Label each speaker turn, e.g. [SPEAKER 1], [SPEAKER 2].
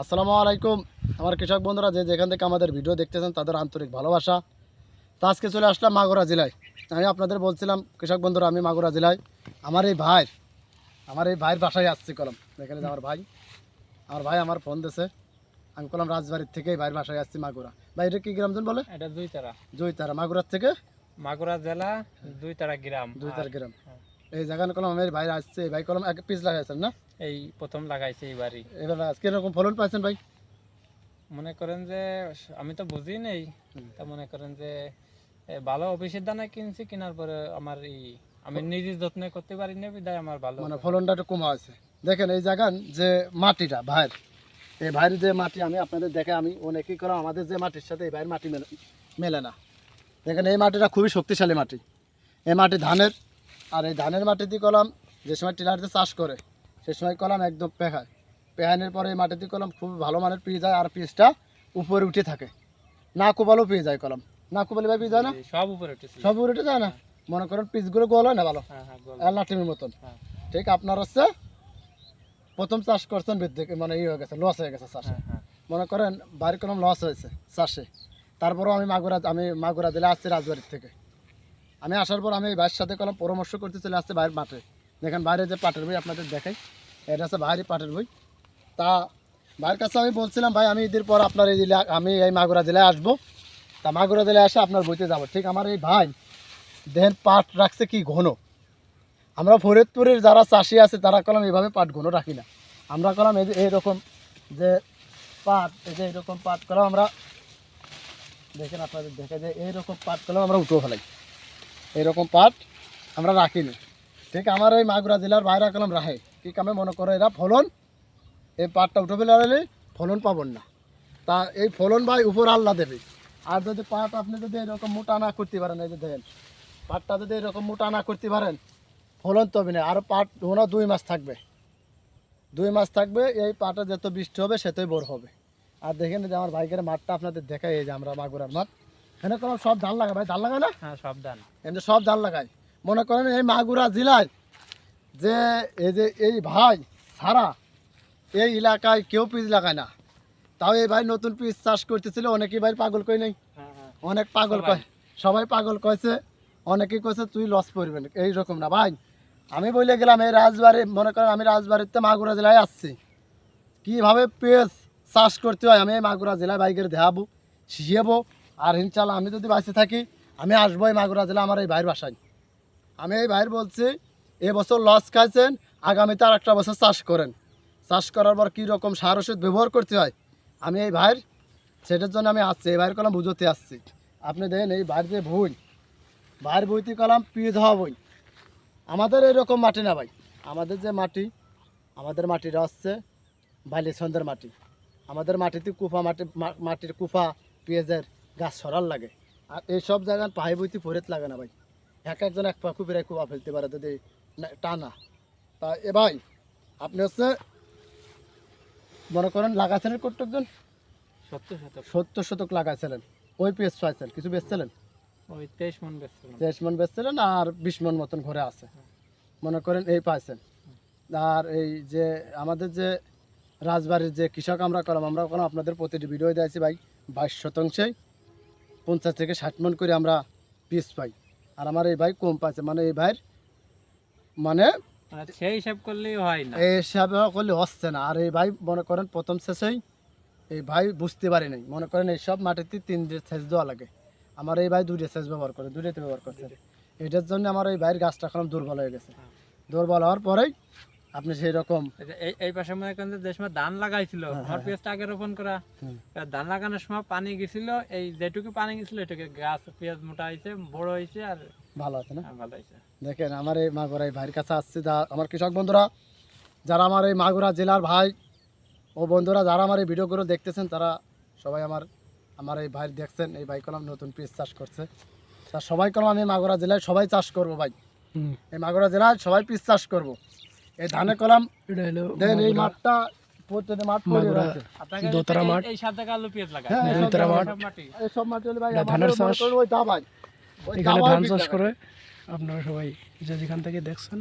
[SPEAKER 1] আসসালামু আলাইকুম। আমার কৃষক বন্ধুরা যে যেখান থেকে আমাদের ভিডিও দেখতেছেন তাদের আন্তরিক ভালোবাসা। তো আজকে চলে আসলাম মাগুরা জেলায়। আমি আপনাদের বলছিলাম কৃষক বন্ধুরা আমি মাগুরা জেলায়। আমার এই ভাই আমার এই ভাইয়ের বাসায় আসছি কলম। এখানে আমার ভাই। আমার ভাই আমার ফোন দিছে। আমি কলম রাজবাড়ির থেকে এই ভাইয়ের বাসায় আসছি মাগুরা। ভাই এটা কি গ্রাম বলে?
[SPEAKER 2] এটা দুই তারা
[SPEAKER 1] জয়তারা মাগুরার থেকে?
[SPEAKER 2] মাগুরা জেলা দুই তারা গ্রাম।
[SPEAKER 1] দুই
[SPEAKER 2] আর
[SPEAKER 1] তার গ্রাম। এই জায়গায় কলম আমার ভাই আসছে ভাই কলম এক পিস লাগাইছেন না?
[SPEAKER 2] এই প্রথম লাগাইছে এই বাড়ি
[SPEAKER 1] এবার কীরকম ফলন পাইছেন ভাই?
[SPEAKER 2] মনে করেন যে আমি তো বুঝি নেই তা মনে করেন যে ভালো অফিসের দানা কিনছি কেনার পরে আমার এই আমি নিজে যত্ন করতে পারি না বিদায় আমার ভালো
[SPEAKER 1] মানে ফলনটা একটু কমা আছে দেখেন এই জায়গান যে মাটিটা ভাইয়ের এই ভাইয়ের যে মাটি আমি আপনাদের দেখে আমি অনেকেই করলাম আমাদের যে মাটির সাথে এই ভাইয়ের মাটি মেলে মেলে না। দেখেন এই মাটিটা খুবই শক্তিশালী মাটি। এই মাটি ধানের আর এই ধানের মাটি দিয়ে কলাম যে সময় টিলারিতে চাষ করে সে সময় কলাম একদম পেহায়। পেহানোর পরে এই মাটি দিয়ে কলাম খুব ভালো মানের পেয়ে যায় আর পিসটা উপরে উঠে থাকে। না কোবালেও পেয়ে যায় কলম। না কোবালে ভাই পেয়ে যায় না?
[SPEAKER 2] সব উপরে উঠেছে
[SPEAKER 1] সব উপরে উঠে যায় না? মনে করেন পিসগুলো গোল হয় না ভালো?
[SPEAKER 2] হ্যাঁ হ্যাঁ গোল।
[SPEAKER 1] মতন।
[SPEAKER 2] হ্যাঁ।
[SPEAKER 1] ঠিক আপনার হচ্ছে প্রথম চাষ করছেন বৃদ্ধি মানে ইয়ে হয়ে গেছে লস হয়ে গেছে চাষে। মনে করেন বাড়ির কলম লস হয়েছে চাষে। তারপরেও আমি মাগুরা আমি মাগুরা দিলে আসছি রাজবাড়ির থেকে। আমি আসার পর আমি ভাইয়ের সাথে কলম, পরামর্শ করতে চলে আসছে বাইরের মাঠে। দেখেন বাইরে যে পাটের বই আপনাদের দেখাই, এটা হচ্ছে বাইরের পাটের বই। তা ভাইয়ের কাছে আমি বলছিলাম, ভাই, আমি ঈদের পর আপনার এই জেলা আমি এই মাগুরা জেলায় আসব। তা মাগুরা জেলায় এসে আপনার বইতে যাব। ঠিক আমার এই ভাই দেহের পাট রাখছে কি ঘন। আমরা ফরিদপুরের যারা চাষি আছে, তারা কলম এইভাবে পাট ঘন রাখি না। আমরা কলম এই এইরকম যে পাট, এই যে এইরকম পাট কলম আমরা, দেখেন আপনাদের দেখে যে এইরকম পাট কলম আমরা উঠো ফেলাই। এইরকম পাট আমরা রাখিনি। ঠিক আমার এই মাগুরা জেলার বাইরে কলম রাখে। ঠিক আমি মনে করো এরা ফলন? এই পাটটা উঠে ফেলে ফলন পাবেন না। তা এই ফলন ভাই উপর আল্লাহ দেবে। আর যদি পাট আপনি যদি এরকম মোটা না করতে পারেন, এই যে দেখেন, পাটটা যদি এরকম মোটা না করতে পারেন, ফলন তবে না। আর পাট ওনা দুই মাস থাকবে। দুই মাস থাকবে, এই পাটা যত বৃষ্টি হবে, সেতই বড় হবে। আর দেখেন যে আমার বাইকের মাঠটা আপনাদের দেখাই, এই যে আমরা মাগুরার মাঠ। এখানে কোনো সব ধান লাগায় ভাই ধান লাগায় না?
[SPEAKER 2] হ্যাঁ সব দান
[SPEAKER 1] এমনি সব ধান লাগায়। মনে করেন এই মাগুরা জেলায় যে এই যে এই ভাই সারা এই এলাকায় কেউ পিস লাগায় না। তাও এই ভাই নতুন পিস চাষ করতেছিল অনেকেই ভাই পাগল কই নাই?
[SPEAKER 2] হ্যাঁ হ্যাঁ।
[SPEAKER 1] অনেক পাগল কয় সবাই পাগল কয়েছে অনেকেই কয়েছে তুই লস করবেন এইরকম না ভাই। আমি বলে গেলাম এই রাজবাড়ি মনে করেন আমি রাজবাড়িতে মাগুরা জেলায় আসছি। কীভাবে পেঁয়াজ চাষ করতে হয়? আমি এই মাগুরা জেলায় বাইকের দেখাবো শিখাবো আর ইনশাল্লাহ আমি যদি বাঁচে থাকি, আমি আসব এই মাগুরা জেলা আমার এই ভাইয়ের বাসায়। আমি এই ভাইয়ের বলছি এবছর লস খাইছেন, আগামীতে আর একটা বছর চাষ করেন। চাষ করার পর কী রকম সার ওষুধ ব্যবহার করতে হয়? আমি এই ভাইয়ের, সেটার জন্য আমি আসছি, এই ভাইয়ের কলম বুঝতে আসছি। আপনি দেখেন এই ভাইয়ের যে বই ভাইয়ের বইতে কলাম পিয়ে দেওয়া বই আমাদের এরকম মাটি না ভাই। আমাদের যে মাটি, আমাদের মাটিটা হচ্ছে বালিছন্দের মাটি। আমাদের মাটিতে কুফা মাটি মাটির কুফা, পেঁয়াজের গাছ সরাল লাগে। আর এই সব জায়গায় পায়ে বইতে ফরেত লাগে না ভাই। এক একজন এক পা কুপিরে কুপা ফেলতে পারে যদি টানা। তা এ ভাই আপনি হচ্ছে মনে করেন লাগাচ্ছেন কতজন
[SPEAKER 2] সত্তর শতক।
[SPEAKER 1] সত্তর শতক লাগাইছিলেন। ওই পেঁয়াজ পাইছেন। কিছু বেচছিলেন?
[SPEAKER 2] ওই তেইশ মন বেচছিলাম।
[SPEAKER 1] তেইশ মন বেচছিলেন আর বিশ মন মতন ঘরে আছে। মনে করেন এই পাইছেন। আর এই যে আমাদের যে রাজবাড়ির যে কৃষক আমরা করলাম আমরা কোনো আপনাদের প্রতিটি ভিডিও দিয়েছি ভাই। বাইশ শতাংশেই পঞ্চাশ থেকে ষাট মন করে আমরা পিস পাই। আর আমার এই ভাই কম পাইছে মানে এই ভাইয়ের মানে
[SPEAKER 2] মানে সেই হিসাব করলেই হয় না।
[SPEAKER 1] এই হিসাবে করলে হচ্ছে না। আর এই ভাই মনে করেন প্রথম শেষেই এই ভাই বুঝতে পারি নাই। মনে করেন এই সব মাটিতে তিন সেচ দেওয়া লাগে। আমার এই ভাই দুইটা সেচ ব্যবহার করে দুইটাতে ব্যবহার করছে। এটার জন্য আমার এই ভাইয়ের গাছটা এখন দুর্বল হয়ে গেছে। দুর্বল হওয়ার পরেই আপনি সেই রকম
[SPEAKER 2] এই পাশে মনে করেন যে সময় ধান লাগাইছিল
[SPEAKER 1] হ্যাঁ,
[SPEAKER 2] আমার
[SPEAKER 1] হ্যাঁ,
[SPEAKER 2] পেঁয়াজটা আগে রোপণ করা। ধান লাগানোর সময় পানি গেছিল এই যেটুকু পানি গেছিল এটুকু গাছ পেঁয়াজ মোটা হয়েছে বড় হয়েছে আর
[SPEAKER 1] ভালো আছে না?
[SPEAKER 2] হ্যাঁ, ভালো হয়েছে।
[SPEAKER 1] দেখেন আমার এই মাগুরা ভাইয়ের কাছে আসছে যা আমার কৃষক বন্ধুরা যারা আমার এই মাগুরা জেলার ভাই ও বন্ধুরা যারা আমার এই ভিডিওগুলো দেখতেছেন তারা সবাই আমার আমার এই ভাই দেখছেন এই ভাই কলম নতুন পিস চাষ করছে। তা সবাই কলম আমি মাগুরা জেলায় সবাই চাষ করব ভাই। এই মাগুরা জেলায় সবাই পিস চাষ করব। এই ধানের কলম দেন এই মাঠটা প্রত্যেকটা মাঠ পড়ে রয়েছে
[SPEAKER 2] আপনাকে
[SPEAKER 3] মাঠ।
[SPEAKER 2] এই সাত জায়গা আলু পেঁয়াজ লাগায়
[SPEAKER 1] হ্যাঁ, এই
[SPEAKER 3] মাঠ।
[SPEAKER 1] এই সব মাটি হলে ভাই
[SPEAKER 3] ধানের চাষ।
[SPEAKER 1] ওই দাবাই
[SPEAKER 3] এখানে ধান চাষ করে আপনারা সবাই যে যেখান থেকে দেখছেন